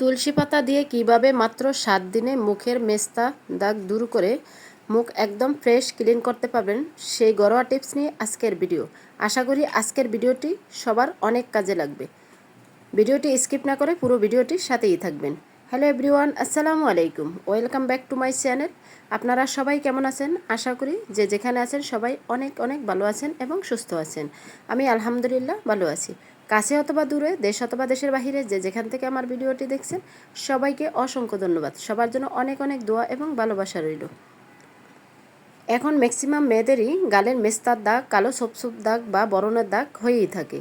তুলসী পাতা দিয়ে কীভাবে মাত্র সাত দিনে মুখের মেস্তা দাগ দূর করে মুখ একদম ফ্রেশ ক্লিন করতে পারবেন, সেই ঘরোয়া টিপস নিয়ে আজকের ভিডিও। আশা করি আজকের ভিডিওটি সবার অনেক কাজে লাগবে। ভিডিওটি স্কিপ না করে পুরো ভিডিওটির সাথেই থাকবেন। হ্যালো এভরিওয়ান, আসসালামু আলাইকুম। Welcome back to my channel. আপনারা সবাই কেমন আছেন? আশা করি যে যেখানে আছেন সবাই অনেক অনেক ভালো আছেন এবং সুস্থ আছেন। আমি আলহামদুলিল্লাহ ভালো আছি। কাছে অথবা দূরে, দেশ অথবা দেশের বাহিরে যে যেখান থেকে আমার ভিডিওটি দেখছেন, সবাইকে অসংখ্য ধন্যবাদ। সবার জন্য অনেক অনেক দোয়া এবং ভালোবাসা রইল। এখন ম্যাক্সিমাম মেয়েদেরই গালের মেস্তার দাগ, কালো সপসপ দাগ বা বরণের দাগ হয়েই থাকে।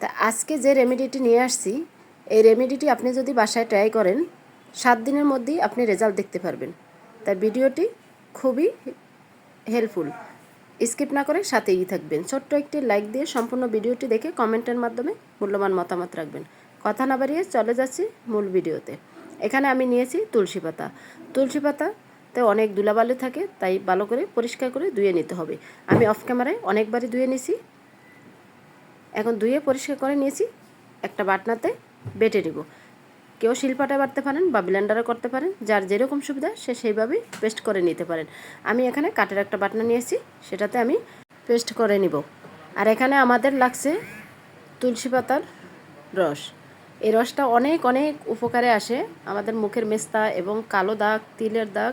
তা আজকে যে রেমেডিটি নিয়ে আসছি, এই রেমেডিটি আপনি যদি বাসায় ট্রাই করেন, সাত দিনের মধ্যেই আপনি রেজাল্ট দেখতে পারবেন। তাই ভিডিওটি খুবই হেল্পফুল স্কিপ না করে সাথেই থাকবেন। ছোট্ট একটি লাইক দিয়ে সম্পূর্ণ ভিডিওটি দেখে কমেন্টের মাধ্যমে মূল্যবান মতামত রাখবেন। কথা না বাড়িয়ে চলে যাচ্ছি মূল ভিডিওতে। এখানে আমি নিয়েছি তুলসী পাতা। তুলসী পাতাতে অনেক ধুলাবালি থাকে, তাই ভালো করে পরিষ্কার করে ধুয়ে নিতে হবে। আমি অফ ক্যামেরায় অনেকবারই ধুয়ে নিয়েছি। এখন ধুয়ে পরিষ্কার করে নিয়েছি। একটা বাটনাতে বেটে নিব। কেউ শিল্পাটা বাটতে পারেন বা ব্লেন্ডারে করতে পারেন, যার যেরকম সুবিধা সে সেইভাবেই পেস্ট করে নিতে পারেন। আমি এখানে কাঠের একটা বাটনা নিয়েছি, সেটাতে আমি পেস্ট করে নিব। আর এখানে আমাদের লাগছে তুলসী পাতার রস। এই রসটা অনেক অনেক উপকারে আসে আমাদের মুখের মেস্তা এবং কালো দাগ, তিলের দাগ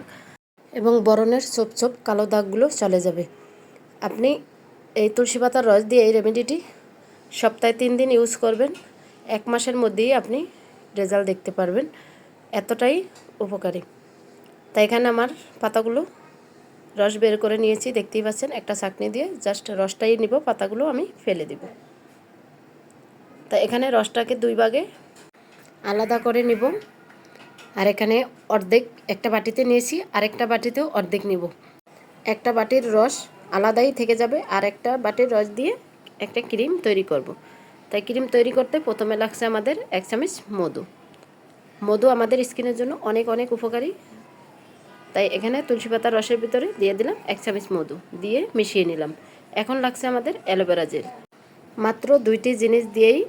এবং বরণের ছোপ ছোপ কালো দাগগুলো চলে যাবে। আপনি এই তুলসী পাতার রস দিয়ে এই রেমেডিটি সপ্তাহে তিন দিন ইউজ করবেন। এক মাসের মধ্যেই আপনি রেজাল্ট দেখতে পারবেন, এতটাই উপকারী। তাই এখানে আমার পাতাগুলো রস বের করে নিয়েছি, দেখতেই পাচ্ছেন, একটা চাকনি দিয়ে জাস্ট রসটাই নিব, পাতাগুলো আমি ফেলে দিব। তা এখানে রসটাকে দুই ভাগে আলাদা করে নিব, আর এখানে অর্ধেক একটা বাটিতে নিয়েছি, আরেকটা বাটিতেও অর্ধেক নিব। একটা বাটির রস আলাদাই থেকে যাবে, আর একটা বাটির রস দিয়ে একটা ক্রিম তৈরি করব। তাই ক্রিম তৈরি করতে প্রথমে লাগছে আমাদের এক চামচ মধু। মধু আমাদের স্কিনের জন্য অনেক অনেক উপকারী। তাই এখানে তুলসী পাতার রসের ভিতরে দিয়ে দিলাম এক চামচ মধু, দিয়ে মিশিয়ে নিলাম। এখন লাগছে আমাদের অ্যালোভেরা জেল। মাত্র দুইটি জিনিস দিয়েই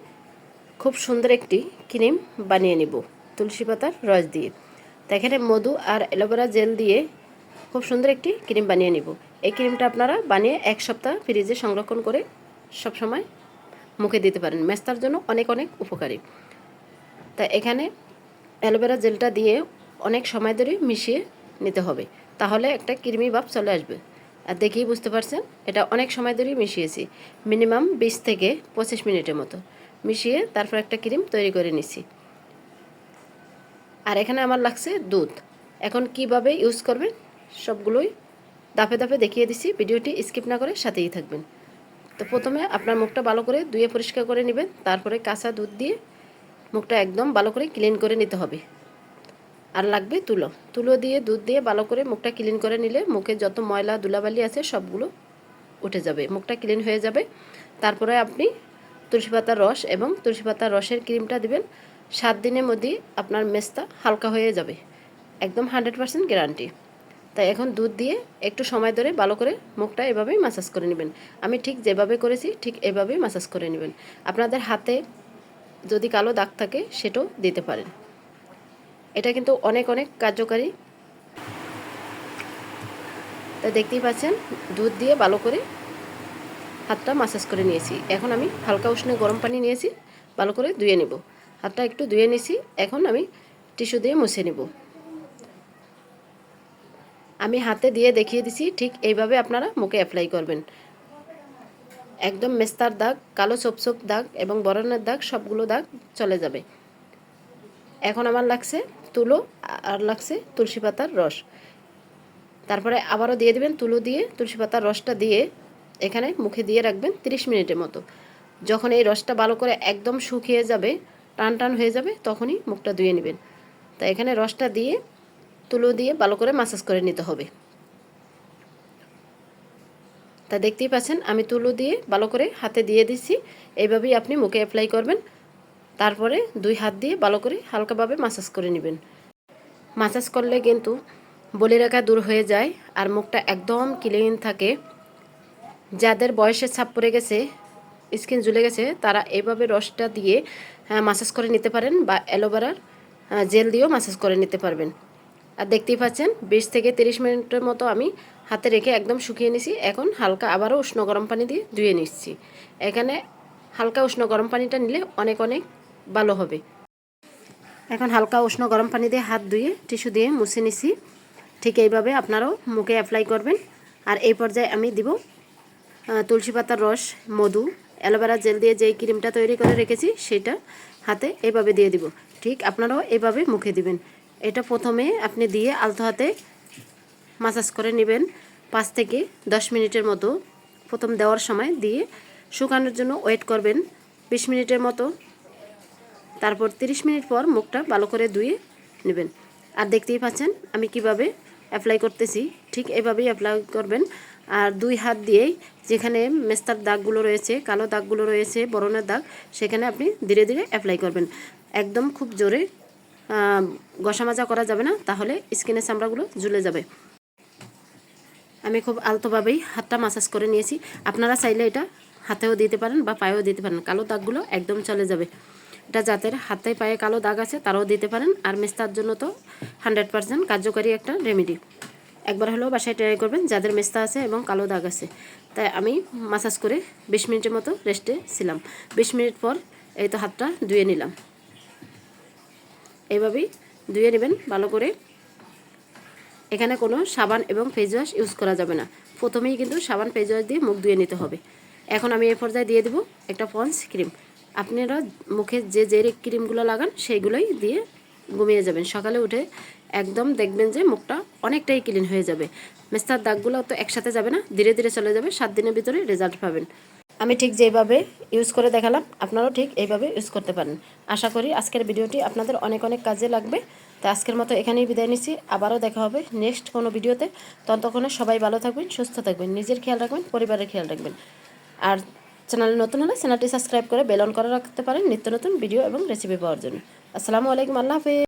খুব সুন্দর একটি ক্রিম বানিয়ে নিব তুলসী পাতার রস দিয়ে। তাই এখানে মধু আর অ্যালোভেরা জেল দিয়ে খুব সুন্দর একটি ক্রিম বানিয়ে নিব। এই ক্রিমটা আপনারা বানিয়ে এক সপ্তাহ ফ্রিজে সংরক্ষণ করে সবসময় মুখে দিতে পারেন। মেস্তার জন্য অনেক অনেক উপকারী। তা এখানে অ্যালোভেরা জেলটা দিয়ে অনেক সময় ধরে মিশিয়ে নিতে হবে। তাহলে একটা কৃমি ভাব চলে আসবে। আর দেখেই বুঝতে পারছেন, এটা অনেক সময় ধরেই মিশিয়েছি। মিনিমাম বিশ থেকে পঁচিশ মিনিটের মতো মিশিয়ে তারপর একটা ক্রিম তৈরি করে নিছি। আর এখানে আমার লাগছে দুধ। এখন কীভাবে ইউজ করবেন, সবগুলোই দাপে দাপে দেখিয়ে দিছি। ভিডিওটি স্কিপ না করে সাথেই থাকবেন। তো প্রথমে আপনার মুখটা ভালো করে ধুয়ে পরিষ্কার করে নেবেন। তারপরে কাঁচা দুধ দিয়ে মুখটা একদম ভালো করে ক্লিন করে নিতে হবে। আর লাগবে তুলো। তুলো দিয়ে দুধ দিয়ে ভালো করে মুখটা ক্লিন করে নিলে মুখে যত ময়লা, ধুলাবালি আছে সবগুলো উঠে যাবে। মুখটা ক্লিন হয়ে যাবে। তারপরে আপনি তুলসী পাতার রস এবং তুলসী পাতার রসের ক্রিমটা দিবেন। সাত দিনের মধ্যেই আপনার মেস্তা হালকা হয়ে যাবে। একদম হান্ড্রেড পার্সেন্ট গ্যারান্টি তাই এখন দুধ দিয়ে একটু সময় ধরে ভালো করে মুখটা এভাবেই মাসাজ করে নেবেন। আমি ঠিক যেভাবে করেছি, ঠিক এভাবেই মাসাজ করে নেবেন। আপনাদের হাতে যদি কালো দাগ থাকে, সেটাও দিতে পারেন। এটা কিন্তু অনেক অনেক কার্যকারী। তা দেখতেই পাচ্ছেন, দুধ দিয়ে ভালো করে হাতটা মাসাজ করে নিয়েছি। এখন আমি হালকা উষ্ণে গরম পানি নিয়েছি, ভালো করে ধুয়ে নেব। হাতটা একটু ধুয়ে নিয়েছি এখন আমি টিস্যু দিয়ে মুছে নেব। আমি হাতে দিয়ে দেখিয়ে দিছি, ঠিক এইভাবে আপনারা মুখে অ্যাপ্লাই করবেন। একদম মেস্তার দাগ, কালো সোপ দাগ এবং বরণের দাগ, সবগুলো দাগ চলে যাবে। এখন আমার লাগছে তুলো, আর লাগছে তুলসী পাতার রস। তারপরে আবারও দিয়ে দেবেন তুলো দিয়ে, তুলসী পাতার রসটা দিয়ে এখানে মুখে দিয়ে রাখবেন 30 মিনিটের মতো। যখন এই রসটা ভালো করে একদম শুকিয়ে যাবে, টান টান হয়ে যাবে, তখনই মুখটা ধুয়ে নেবেন। তা এখানে রসটা দিয়ে তুলো দিয়ে ভালো করে মাসাজ করে নিতে হবে। তা দেখতেই পাচ্ছেন, আমি তুলো দিয়ে ভালো করে হাতে দিয়ে দিচ্ছি। এইভাবেই আপনি মুখে অ্যাপ্লাই করবেন। তারপরে দুই হাত দিয়ে ভালো করে হালকাভাবে মাসাজ করে নেবেন। মাসাজ করলে কিন্তু বলি রেখা দূর হয়ে যায় আর মুখটা একদম ক্লিন থাকে। যাদের বয়সের ছাপ পড়ে গেছে স্কিন ঝুলে গেছে, তারা এইভাবে রসটা দিয়ে মাসাজ করে নিতে পারেন বা অ্যালোভেরার জেল দিয়েও মাসাজ করে নিতে পারবেন। আর দেখতেই পাচ্ছেন, বিশ থেকে তিরিশ মিনিটের মতো আমি হাতে রেখে একদম শুকিয়ে নিছি। এখন হালকা আবারও উষ্ণ গরম পানি দিয়ে ধুয়ে নিচ্ছি। এখানে হালকা উষ্ণ গরম পানিটা নিলে অনেক অনেক ভালো হবে। এখন হালকা উষ্ণ গরম পানি দিয়ে হাত ধুয়ে টিস্যু দিয়ে মুছে নিছি। ঠিক এইভাবে আপনারাও মুখে অ্যাপ্লাই করবেন। আর এই পর্যায়ে আমি দিব তুলসী পাতার রস, মধু, অ্যালোভেরা জেল দিয়ে যেই ক্রিমটা তৈরি করে রেখেছি, সেটা হাতে এভাবে দিয়ে দিব। ঠিক আপনারাও এভাবে মুখে দিবেন। এটা প্রথমে আপনি দিয়ে আলতো হাতে মাসাজ করে নেবেন। পাঁচ থেকে দশ মিনিটের মতো প্রথম দেওয়ার সময় দিয়ে শুকানোর জন্য ওয়েট করবেন বিশ মিনিটের মতো। তারপর 30 মিনিট পর মুখটা ভালো করে ধুয়ে নেবেন। আর দেখতেই পাচ্ছেন আমি কীভাবে অ্যাপ্লাই করতেছি, ঠিক এভাবেই অ্যাপ্লাই করবেন। আর দুই হাত দিয়েই যেখানে মেস্তার দাগগুলো রয়েছে, কালো দাগগুলো রয়েছে, বরণের দাগ, সেখানে আপনি ধীরে ধীরে অ্যাপ্লাই করবেন। একদম খুব জোরে মাজা করা যাবে না, তাহলে স্কিনের চামড়াগুলো ঝুলে যাবে। আমি খুব আলতোভাবেই হাতটা মাসাজ করে নিয়েছি। আপনারা চাইলে এটা হাতেও দিতে পারেন বা পায়েও দিতে পারেন। কালো দাগগুলো একদম চলে যাবে। এটা যাদের হাতে পায়ে কালো দাগ আছে, তারাও দিতে পারেন। আর মেস্তার জন্য তো হান্ড্রেড পার্সেন্ট কার্যকারী একটা রেমেডি। একবার হলেও বাসায় ট্রাই করবেন, যাদের মেস্তা আছে এবং কালো দাগ আছে। তাই আমি মাসাজ করে বিশ মিনিটের মতো রেস্টে ছিলাম। বিশ মিনিট পর এই তো হাতটা ধুয়ে নিলাম। এইভাবেই ধুয়ে নেবেন ভালো করে। এখানে কোনো সাবান এবং ফেস ওয়াশ ইউজ করা যাবে না। প্রথমেই কিন্তু সাবান ফেস ওয়াশ দিয়ে মুখ ধুয়ে নিতে হবে। এখন আমি এই পর্যায়ে দিয়ে দেবো একটা পন্স ক্রিম আপনারা মুখে যে যে ক্রিমগুলো লাগান, সেইগুলোই দিয়ে ঘুমিয়ে যাবেন। সকালে উঠে একদম দেখবেন যে মুখটা অনেকটাই ক্লিন হয়ে যাবে। মেস্তার দাগগুলো তো একসাথে যাবে না, ধীরে ধীরে চলে যাবে, সাত দিনের ভিতরে রেজাল্ট পাবেন। আমি ঠিক যেভাবে ইউজ করে দেখালাম, আপনারাও ঠিক এইভাবে ইউজ করতে পারেন। আশা করি আজকের ভিডিওটি আপনাদের অনেক অনেক কাজে লাগবে। তো আজকের মতো এখানেই বিদায় নিচ্ছি। আবারও দেখা হবে নেক্সট কোনো ভিডিওতে। ততক্ষণে সবাই ভালো থাকবেন, সুস্থ থাকবেন, নিজের খেয়াল রাখবেন, পরিবারের খেয়াল রাখবেন। আর চ্যানেলে নতুন হলে চ্যানেলটি সাবস্ক্রাইব করে বেলন করে রাখতে পারেন নিত্য নতুন ভিডিও এবং রেসিপি পাওয়ার জন্য। আসসালামু আলাইকুম, আল্লাহ হাফেজ।